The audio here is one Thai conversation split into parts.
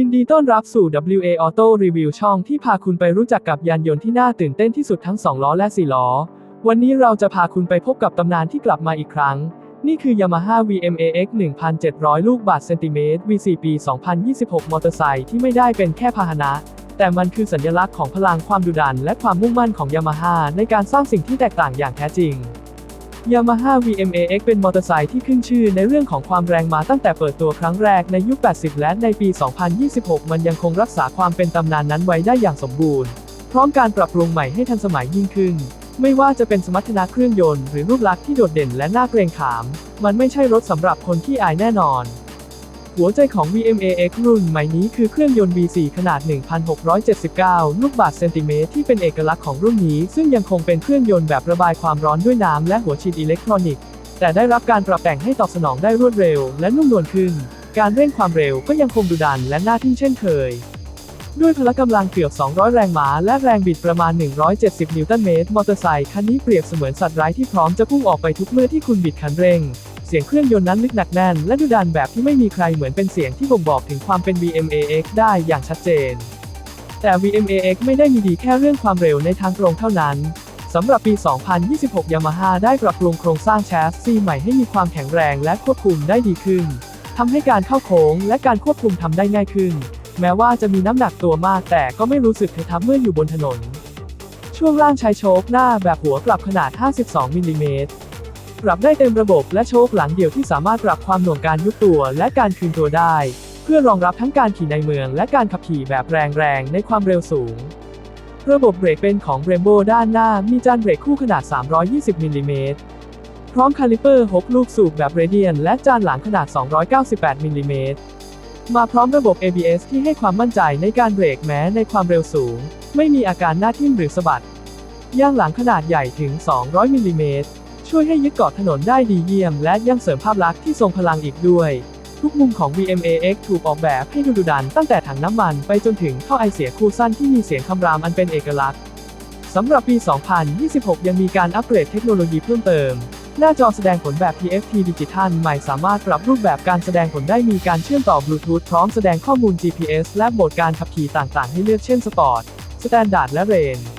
ยินดีต้อนรับสู่ WA Auto Review ช่องที่พาคุณไปรู้จักกับยานยนต์ที่น่าตื่นเต้นที่สุดทั้ง 2 ล้อและ 4 ล้อ วันนี้เราจะพาคุณไปพบกับตำนานที่กลับมาอีกครั้ง นี่คือ Yamaha VMAX 1700 ลูกบาศก์เซนติเมตร V4 ปี 2026 มอเตอร์ไซค์ที่ไม่ได้เป็นแค่พาหนะ แต่มันคือสัญลักษณ์ของพลังความดุดัน และความมุ่งมั่นของ Yamaha ในการสร้างสิ่งที่แตกต่างอย่างแท้จริง Yamaha VMAX เป็นมอเตอร์ไซค์ที่ขึ้นชื่อในเรื่องของความแรงมาตั้งแต่เปิดตัวครั้งแรกในยุค 80 และในปี 2026 มันยังคงรักษาความเป็นตำนานนั้นไว้ได้อย่างสมบูรณ์ พร้อมการปรับปรุงใหม่ให้ทันสมัยยิ่งขึ้น ไม่ว่าจะเป็นสมรรถนะเครื่องยนต์หรือรูปลักษณ์ที่โดดเด่นและน่าเกรงขาม มันไม่ใช่รถสำหรับคนที่อายแน่นอน หัวใจของ VMAX รุ่นใหม่นี้คือเครื่องยนต์ V4 ขนาด 1,679 ลูกบาศก์เซนติเมตรที่เป็นเอกลักษณ์ของรุ่นนี้ ซึ่งยังคงเป็นเครื่องยนต์แบบระบายความร้อนด้วยน้ำและหัวฉีดอิเล็กทรอนิกส์ แต่ได้รับการปรับแต่งให้ตอบสนองได้รวดเร็วและนุ่มนวลขึ้น การเร่งความเร็วก็ยังคงดุดันและน่าทึ่งเช่นเคยด้วยพละกำลังเกือบ 200 แรงม้า และแรงบิดประมาณ 170 นิวตันเมตร มอเตอร์ไซค์คันนี้เปรียบเสมือนสัตว์ร้ายที่พร้อมจะพุ่งออกไปทุกเมื่อที่คุณบิดคันเร่ง เสียงเครื่องยนต์นั้นลึกหนักแน่น และดุดันแบบที่ไม่มีใครเหมือนเป็นเสียงที่บ่งบอกถึงความเป็น VMAX ได้อย่างชัดเจน แต่ VMAX ไม่ได้มีดีแค่เรื่องความเร็วในทางตรงเท่านั้นสำหรับปี 2026 Yamaha ได้ปรับปรุงโครงสร้างแชสซีใหม่ให้มีความแข็งแรงและควบคุมได้ดีขึ้นทำให้การเข้าโค้งและการควบคุมทำได้ง่ายขึ้น แม้ว่าจะมีน้ำหนักตัวมากแต่ก็ไม่รู้สึกเททับเมื่ออยู่บนถนน ช่วงล่างใช้โชคหน้าแบบหัวกลับขนาด 52มิลลิเมตร ปรับได้เต็มระบบและโชคหลังเดี่ยวที่สามารถปรับความหน่วงการยุบตัวและการคืนตัวได้ เพื่อรองรับทั้งการขี่ในเมืองและการขับขี่แบบแรงๆในความเร็วสูง ระบบเบรกเป็นของ Brembo ด้านหน้ามีจานเบรกคู่ขนาด 320มิลลิเมตรพร้อมคาลิเปอร์ 6 ลูกสูบแบบเรเดียน และจานหลังขนาด 298มิลลิเมตรมาพร้อมระบบ ABS ที่ให้ความมั่นใจในการเบรกแม้ในความเร็วสูง ไม่มีอาการหน้าทิ่มหรือสะบัด ย่างหลังขนาดใหญ่ถึง 200มิลลิเมตร ช่วยให้ยึดเกาะถนนได้ดีเยี่ยม และยังเสริมภาพลักษณ์ที่ทรงพลังอีกด้วย ทุกมุมของ VMAX ถูกออกแบบให้ดูดุดันตั้งแต่ถังน้ำมันไปจนถึงท่อไอเสียคู่สั้นที่มีเสียงคำรามอันเป็นเอกลักษณ์สำหรับปี 2026 ยังมีการอัปเกรดเทคโนโลยีเพิ่มเติม หน้าจอแสดงผลแบบ TFT ดิจิทัลใหม่สามารถปรับรูปแบบการแสดงผลได้มีการเชื่อมต่อบลูทูธพร้อมแสดงข้อมูล GPS และโหมดการขับขี่ต่างๆ ให้เลือกเช่นสปอร์ต สแตนดาร์ดและเรน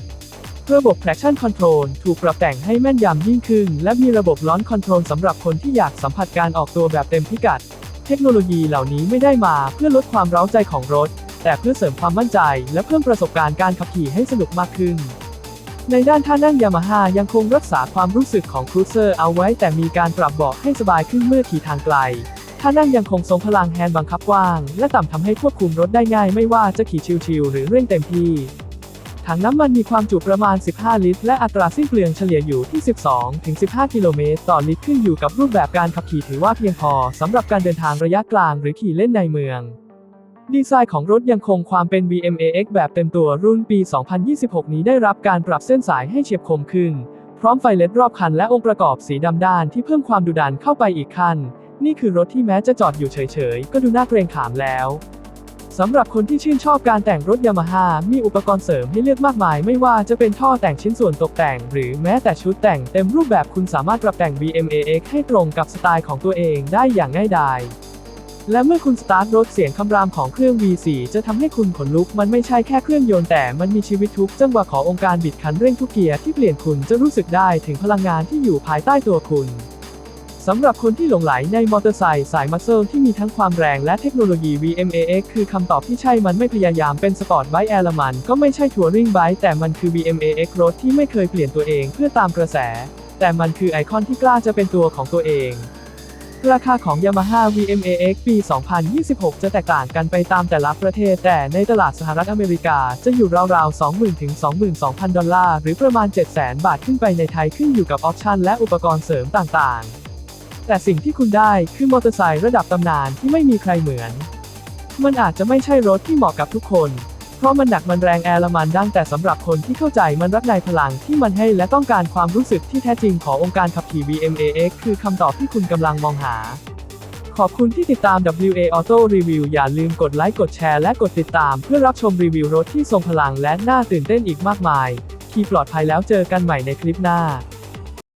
ระบบ traction control ถูกปรับแต่งให้แม่นยำยิ่งขึ้น และมีระบบล้อนคอนโทรลสำหรับคนที่อยากสัมผัสการออกตัวแบบเต็มพิกัด เทคโนโลยีเหล่านี้ไม่ได้มาเพื่อลดความเร้าใจของรถ แต่เพื่อเสริมความมั่นใจ และเพิ่มประสบการณ์การขับขี่ให้สนุกมากขึ้น ในด้านท่านั่งยามาฮ่ายังคงรักษาความรู้สึกของครูเซอร์เอาไว้ แต่มีการปรับเบาะให้สบายขึ้นเมื่อขี่ทางไกลท่านั่งยังคงทรงพลังแฮนด์บังคับกว้าง และต่ำทำให้ควบคุมรถได้ง่ายไม่ว่าจะขี่ชิลๆหรือเร่งเต็มที่ ถังน้ำมันมีความจุประมาณ 15 ลิตร และอัตราสิ้นเปลืองเฉลี่ยอยู่ที่ 12-15 กิโลเมตร ต่อลิตรขึ้นอยู่กับรูปแบบการขับขี่ถือว่าเพียงพอสำหรับการเดินทางระยะกลางหรือขี่เล่นในเมือง ดีไซน์ของรถยังคงความเป็น VMAX แบบเต็มตัวรุ่นปี 2026 นี้ได้รับการปรับเส้นสายให้เฉียบคมขึ้น พร้อมไฟเลดรอบคันและองค์ประกอบสีดำด้านที่เพิ่มความดุดันเข้าไปอีกขั้นนี่คือรถที่แม้จะจอดอยู่เฉยๆ ก็ดูน่าเกรงขามแล้ว สำหรับคนที่ชื่นชอบการแต่งรถยามาฮ่ามีอุปกรณ์เสริมให้เลือกมากมาย ไม่ว่าจะเป็นท่อแต่งชิ้นส่วนตกแต่ง หรือแม้แต่ชุดแต่งเต็มรูปแบบคุณสามารถปรับแต่ง VMAX ให้ตรงกับสไตล์ของตัวเองได้อย่างง่ายดายและเมื่อคุณสตาร์ทรถเสียงคำรามของเครื่อง V4 จะทำให้คุณขนลุก มันไม่ใช่แค่เครื่องยนต์แต่มันมีชีวิตทุกจังหวะขององค์การบิดคันเร่งทุกเกียร์ที่เปลี่ยนคุณจะรู้สึกได้ถึงพลังงานที่อยู่ภายใต้ตัวคุณ สำหรับคนที่หลงไหลในมอเตอร์ไซค์สายมัสเซิลที่มีทั้งความแรงและเทคโนโลยี VMAX คือคำตอบที่ใช่มันไม่พยายามเป็นสปอร์ตไบค์แอร์มันก็ไม่ใช่ทัวริงไบค์แต่มันคือ VMAX รถที่ไม่เคยเปลี่ยนตัวเองเพื่อตามกระแส แต่มันคือไอคอนที่กล้าจะเป็นตัวของตัวเองราคาของ Yamaha VMAX ปี 2026 จะแตกต่างกันไปตามแต่ละประเทศ แต่ในตลาดสหรัฐอเมริกาจะอยู่ราวๆ 20,000 ถึง 22,000 ดอลลาร์ หรือประมาณ 700,000 บาทขึ้นไปในไทยขึ้นอยู่กับออปชันและอุปกรณ์เสริมต่างๆ แต่สิ่งที่คุณได้คือมอเตอร์ไซค์ระดับตำนานที่ไม่มีใครเหมือน มันอาจจะไม่ใช่รถที่เหมาะกับทุกคน เพราะมันหนักมันแรงแอร์ละมันดังแต่สำหรับคนที่เข้าใจมันรักในพลังที่มันให้และต้องการความรู้สึกที่แท้จริงขององค์การขับขี่ VMAX คือคำตอบที่คุณกำลังมองหา ขอบคุณที่ติดตาม WA Auto Review อย่าลืมกดไลค์กดแชร์และกดติดตาม เพื่อรับชมรีวิวรถที่ทรงพลังและน่าตื่นเต้นอีกมากมาย ขี่ปลอดภัยแล้วเจอกันใหม่ในคลิปหน้า